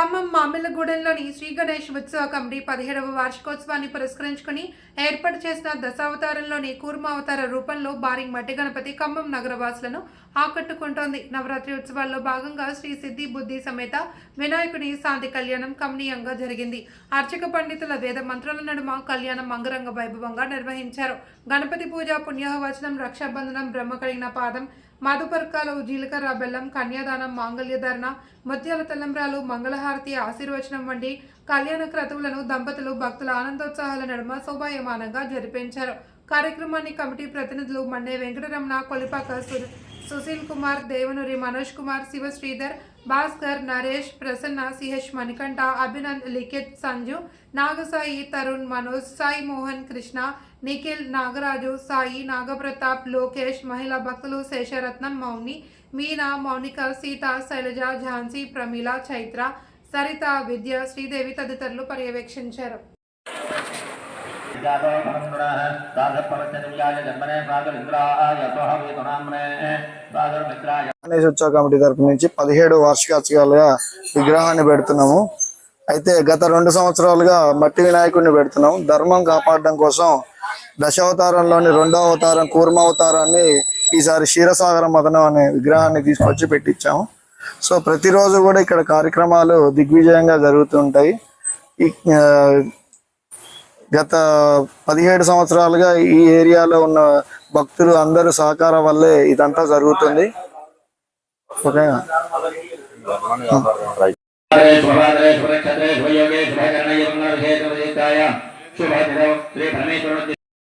ఖమ్మం మామిళ్ళగూడెంలోని శ్రీ గణేష్ ఉత్సవ కమిటీ పదిహేడవ వార్షికోత్సవాన్ని పురస్కరించుకుని ఏర్పాటు చేసిన దశావతారంలోని కూర్మావతార రూపంలో భారీ మట్టి గణపతి ఖమ్మం నగరవాసులను ఆకట్టుకుంటోంది. నవరాత్రి ఉత్సవాల్లో భాగంగా శ్రీ సిద్ధి బుద్ధి సమేత వినాయకుని శాంతి కళ్యాణం కమనీయంగా జరిగింది. అర్చక పండితుల వేద మంత్రాల నడుమ కళ్యాణం అంగరంగ వైభవంగా నిర్వహించారు. గణపతి పూజ పుణ్యహవచనం రక్షాబంధనం బ్రహ్మ కలిగిన పాదం మధుపర్కాలు జీలకర్ర బెల్లం కన్యాదానం మాంగళ్యధారణ ముత్యాల తలంబ్రాలు మంగళహారతి ఆశీర్వచనం వంటి కళ్యాణ క్రతువులను దంపతులు భక్తుల ఆనందోత్సాహాల నడుమ శోభాయమానంగా జరిపించారు. కార్యక్రమాన్ని కమిటీ ప్రతినిధులు మండే వెంకటరమణ కొలిపాక సు- సుశీల్ కుమార్ దేవనూరి మనోజ్ కుమార్ శివ శ్రీధర్ భాస్కర్ నరేష్ ప్రసన్న సిహెచ్ మణికంఠ అభినంద్ లిఖిత్ సంజు నాగసాయి తరుణ్ మనోజ్ సాయి మోహన్ కృష్ణ నిఖిల్ నాగరాజు సాయి నాగప్రతాప్ లోకేష్ మహిళా భక్తులు శేషరత్నం మౌని మీనా మౌనిక సీత శైలజ ఝాన్సీ ప్రమీల చైత్ర సరిత విద్య శ్రీదేవి తదితరులు పర్యవేక్షించారు. గణేష్ ఉత్సవ కమిటీ తరపు నుంచి పదిహేడు వార్షికోత్సవాలుగా విగ్రహాన్ని పెడుతున్నాము. అయితే గత రెండు సంవత్సరాలుగా మట్టి వినాయకుడిని పెడుతున్నాం ధర్మం కాపాడడం కోసం దశావతారంలోని రెండో అవతారం కూర్మావతారాన్ని ఈసారి క్షీరసాగర మదనం అనే విగ్రహాన్ని తీసుకొచ్చి పెట్టించాము. సో ప్రతిరోజు కూడా ఇక్కడ కార్యక్రమాలు దిగ్విజయంగా జరుగుతుంటాయి గత పదిహేడు సంవత్సరాలుగా ఈ ఏరియాలో ఉన్న భక్తులు అందరూ సహకారం వల్లే ఇదంతా జరుగుతుంది. ఓకేనా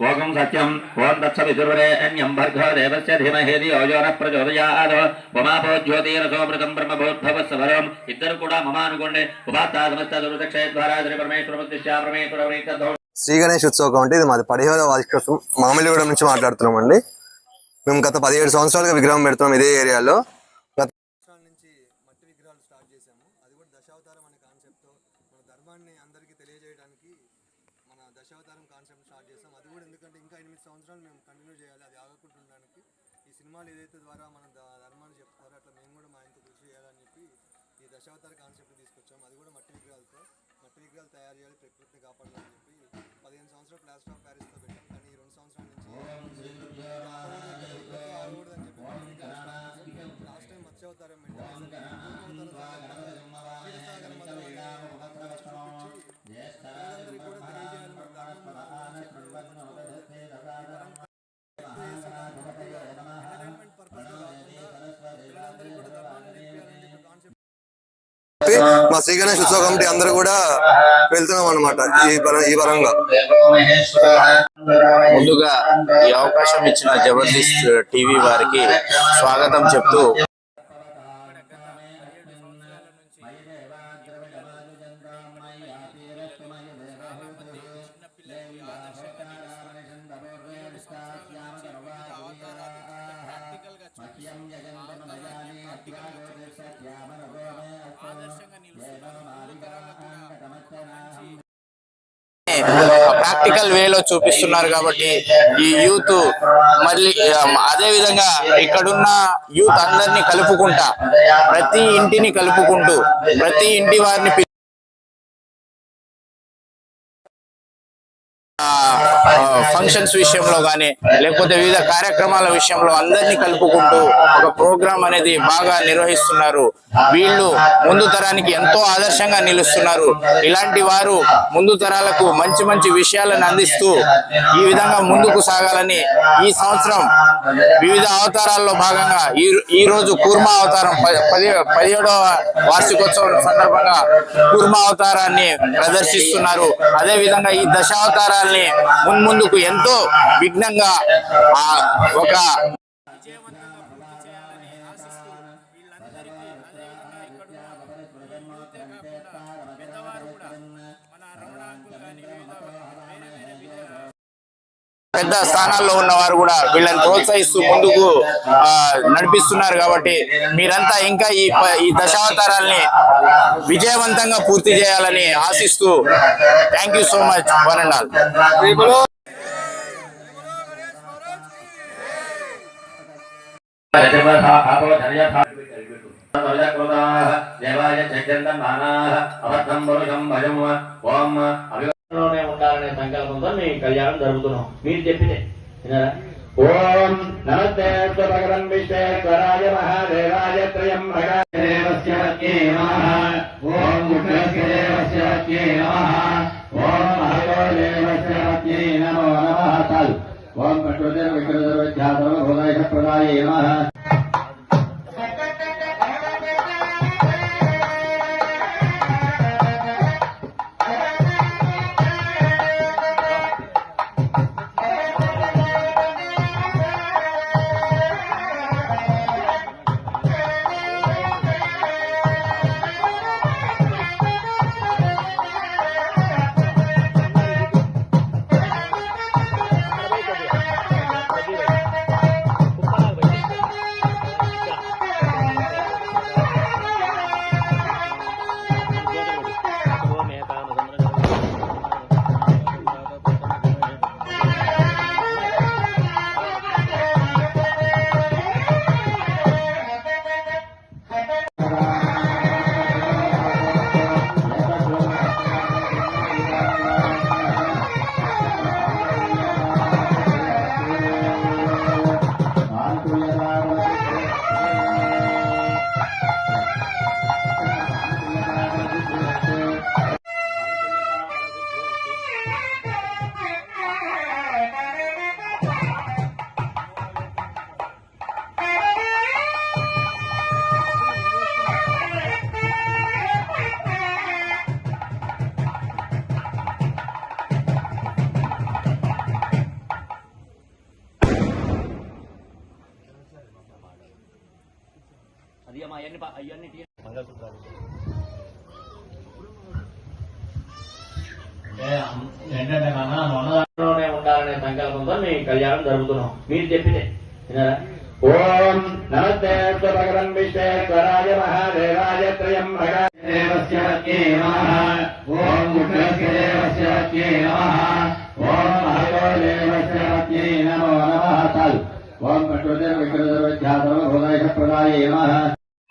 ఓం సత్యం ఓం తత్సవిదుర్వరేణ్యం భర్గో దేవస్య ధీమహి ధియో యో న ప్రచోదయాత్. ఉమాపో జ్యోతిరసోమృతం బ్రహ్మభూద్భవస్వరం ఇద్దరు కూడా మమ అనుకోండి ఉపాత్తా సమస్త దురుదక్షయ ద్వారా శ్రీ పరమేశ్వర ప్రతిష్ఠా పరమేశ్వర శ్రీ గణేష్ ఉత్సవం అంటే ఇది మాది పదిహేడవ వార్షికోత్సవం. మామిలిగూడెం నుంచి మాట్లాడుతున్నాం అండి మేము గత పదిహేడు సంవత్సరాలుగా విగ్రహం పెడుతున్నాం ఇదే ఏరియాలో. గత నుంచి మట్టి విగ్రహాలు స్టార్ట్ చేశాము. అది కూడా దశావతారం అనే కాన్సెప్ట్తో మన ధర్మాన్ని అందరికీ తెలియజేయడానికి మన దశావతారం కాన్సెప్ట్ స్టార్ట్ చేస్తాం. అది కూడా ఎందుకంటే ఇంకా ఎనిమిది సంవత్సరాలు మేము కంటిన్యూ చేయాలి. అది ఆగకుండా ఉండడానికి ఈ సినిమాలు ఏదైతే ద్వారా మన ధర్మాన్ని చెప్తారో అట్లా మేము కూడా మా ఇంత కృషి చేయాలని చెప్పి ఈ దశావతార కాన్సెప్ట్ తీసుకొచ్చాం. అది కూడా మట్టి విగ్రహాలతో మట్టి విగ్రహాలు తయారు చేయాలి ప్రకృతిని కాపాడాలని చెప్పి పదిహేను సంవత్సరాలు ప్లాస్టర్ ఆఫ్ ప్యారిస్తో పెట్టాం. కానీ ఈ రెండు సంవత్సరాల నుంచి చెప్పి. లాస్ట్ టైం మత్స్యావతారం పెట్టాం క్షీరసాగర మదనం అనే వచ్చి చూపించి ప్రజలందరికీ కూడా తెలియజేయాలి మన ధర్మం ఎంటర్టైన్మెంట్ పర్పస్ పిల్లలందరికీ కూడా ధర్మాన్ని నేర్పియాలని చెప్పి కాన్సెప్ట్ మా శ్రీ గణేష్ ఉత్సవ కమిటీ అందరూ కూడా వెళ్తున్నాం అనమాట ఈ ఈ పరంగా. ముందుగా ఈ అవకాశం ఇచ్చిన జబర్దస్త్ టీవీ వారికి స్వాగతం చెప్తూ ప్రాక్టికల్ వేలో చూపిస్తున్నారు కాబట్టి ఈ యూత్ మళ్ళీ అదే విధంగా ఇక్కడున్న యూత్ అందరినీ కలుపుకుంటా ప్రతి ఇంటిని కలుపుకుంటూ ప్రతి ఇంటి వారిని ఫంక్షన్స్ విషయంలో కానీ లేకపోతే వివిధ కార్యక్రమాల విషయంలో అందరినీ కలుపుకుంటూ ఒక ప్రోగ్రాం అనేది బాగా నిర్వహిస్తున్నారు. వీళ్ళు ముందు తరానికి ఎంతో ఆదర్శంగా నిలుస్తున్నారు. ఇలాంటి వారు ముందు తరాలకు మంచి మంచి విషయాలను అందిస్తూ ఈ విధంగా ముందుకు సాగాలని ఈ సంవత్సరం వివిధ అవతారాల్లో భాగంగా ఈ ఈ రోజు కూర్మా అవతారం పది పదిహేడవ వార్షికోత్సవం సందర్భంగా కూర్మా అవతారాన్ని ప్రదర్శిస్తున్నారు. అదే విధంగా ఈ దశావతారాల్ని మున్ముందుకు ఎంతో విఘ్నంగా ఆ ఒక పెద్ద స్థానాల్లో ఉన్న వారు కూడా వీళ్ళని ప్రోత్సహిస్తూ ముందుకు నడిపిస్తున్నారు కాబట్టి మీరంతా ఇంకా ఈ ప- ఈ దశావతారాల్ని విజయవంతంగా పూర్తి చేయాలని ఆశిస్తూ thank you so much one and అబద్ధం పురుషం ఓం అభిలోనే సంకల్పంతో మేము కళ్యాణం జరుగుతున్నాం మీరు చెప్పితే విన్నారా? ఓం నమస్తే భగవన్ విశ్వేశ్వరాయ మహాదేవాయ త్రయం భగదేవస్య వత్యే ఓం ఓం ప్రకృతి విగ్రహ ప్రదాయ నమః తల్ ఓం పట్టుదేవ విక్రదేవ ధ్యాతవ హృదయ ప్రదాయ నమః ఏంటంటే నాన్న ఉన్నదాంట్లోనే ఉండాలనే సంకల్పంతో మీ కళ్యాణం జరుగుతున్నాం మీరు చెప్పితే విన్నారా ఓం నమస్తే భగవన్ విశ్వేశ్వరాయ మహాదేవాయ త్రయం భగదేవస్య వత్యే నమః ఓం ముఖ్యస్య దేవస్య వత్యే నమః ఓం మహాదేవస్య వత్యే నమో నమః తల్ ఓం పట్టుదేవ విక్రదేవ ధ్యాతవ హృదయ ప్రదాయ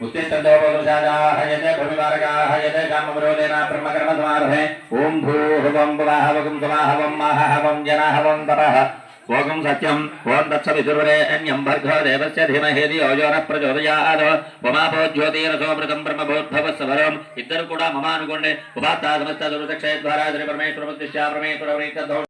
యత్ర పార్థవ శ్రీ సీతారామాభ్యాం నమః రెండు నక్షత్రాలు గట్టిగా పైదలు సర్వేభ్యో మహాజనేభ్యో బ్రాహ్మణేభ్యో నమో నమః రెండు నక్షత్రాలు ఇందాకట్లాగా వాసం చూసి వెనకరించి ఉత్తిష్టోపగుషాదాహయతే భూమివారకాహయతే కామవరోధేన బ్రహ్మకర్మ సమారభే ఓం భూహువం పువాహవకం సమాహవం మాహవం జనాహవం తపః ఓం సత్యం ఓం తత్సవిదుర్వరేణ్యం భర్గో దేవస్య ధీమహి